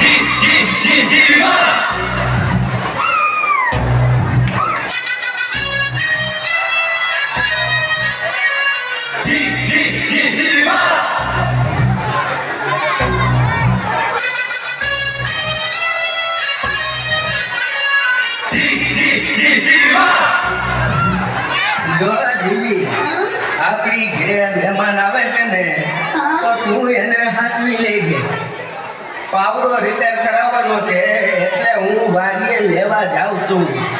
আছে um.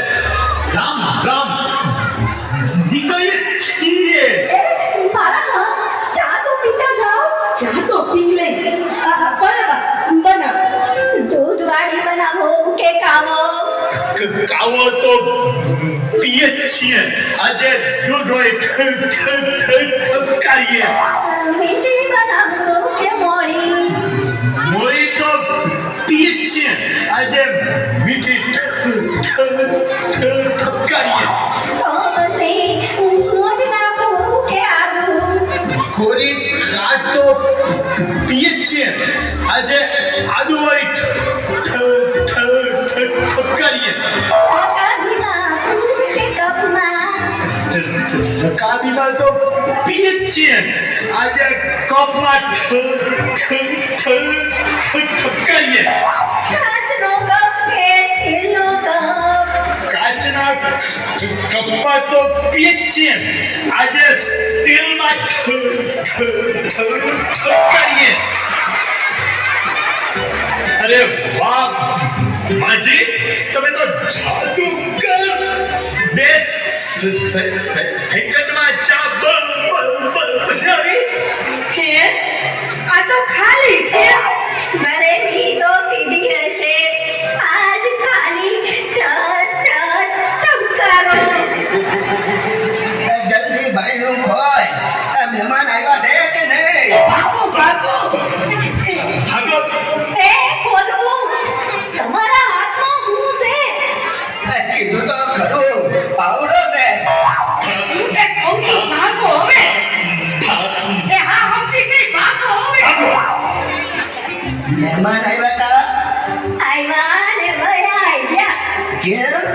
ગાવો તો પીએ છીએ આજે દૂધ હોય ઠપકારીએ મોરી તો પીએ છીએ આજે મીઠી ઠપકારીએ ગોરી રાત તો પીએ છીએ આજે આદુ હોય કાબીમાં તો પીએ જ છીએ આજે કપમાં ઠકાઈએ કાચનો કપ ખેલનો કપ કાચના કપમાં તો પીએ જ છીએ આજે સ્ટીલમાં ઠકાઈએ અરે વાહ માજી તમે તો જાદુગર બે સેકન્ડમાં ચા બમ બમ બમ આ તો ખાલી છે મહેમાન આવ્યા તારા આવ્યા ને ભાઈ આવ્યા કેરળ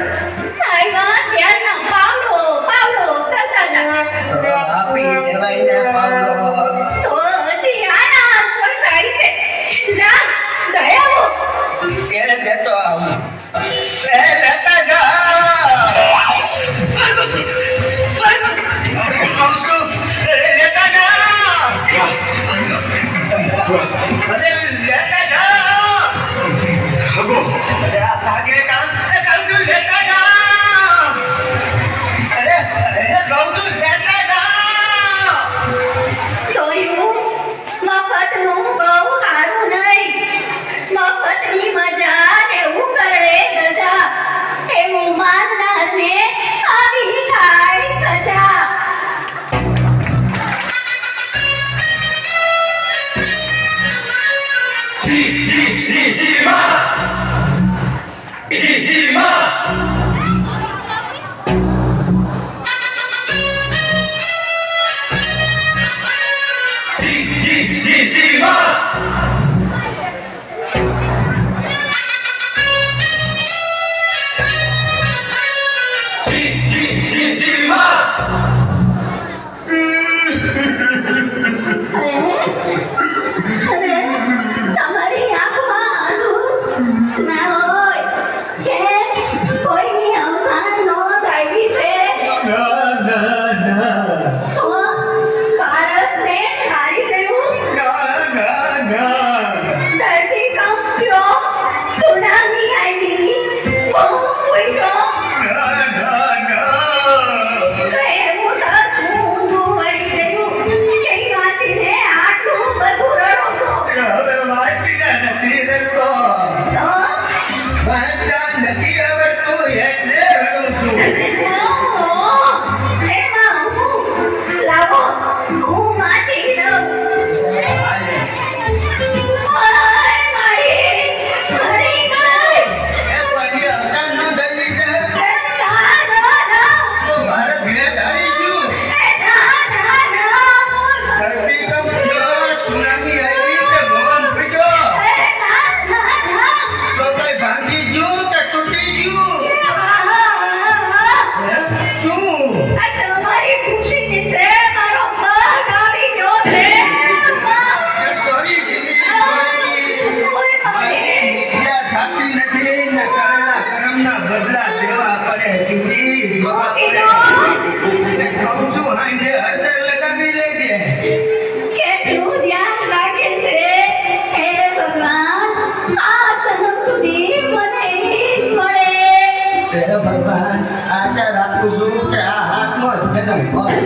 ભગવાન આશા રાખું છું કે આ હાથનો જ જન્મ હોય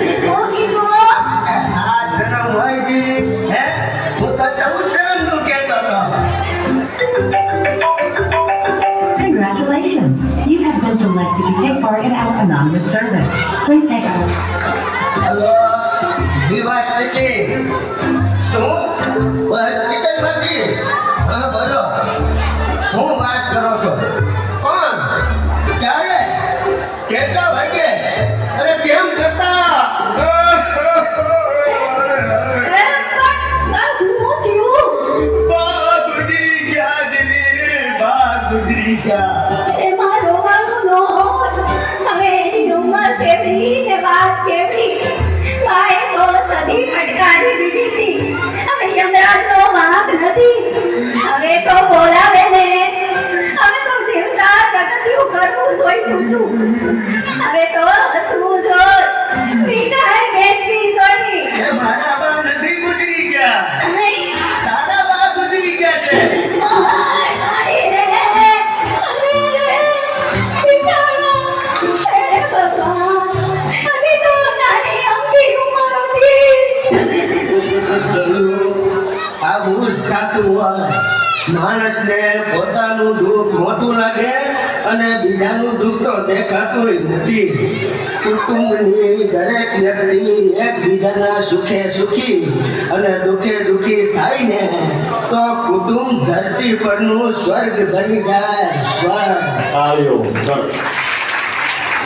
આ જન્મ હોય જી હે હું તો ચૌદ જન્મનું કહેતો હતો Congratulations! You have been selected to take part in our anonymous service. Please take our hello વિવાહ પેટી શું હોસ્પિટલમાંથી હા બોલો હું વાત કરો છો હવે તો બોલાવે ને. હવે તો જીવતા જગત્યું કરવું જોઈતું છું હવે તો હસવું જો મીઠાઈ વેચવી જોઈ. મારા બા નથી ગુજરી ગયા. તારા બા ગુજરી ગયા છે. માણસને પોતાનું દુઃખ મોટું લાગે અને બીજાનું દુઃખ તો દેખાતું નથી. કુટુંબની દરેક વ્યક્તિ એકબીજાના સુખે સુખી અને દુઃખે દુઃખી થાય ને, તો કુટુંબ ધરતી પરનું સ્વર્ગ બની જાય. સ્વર્ગ. આવ્યો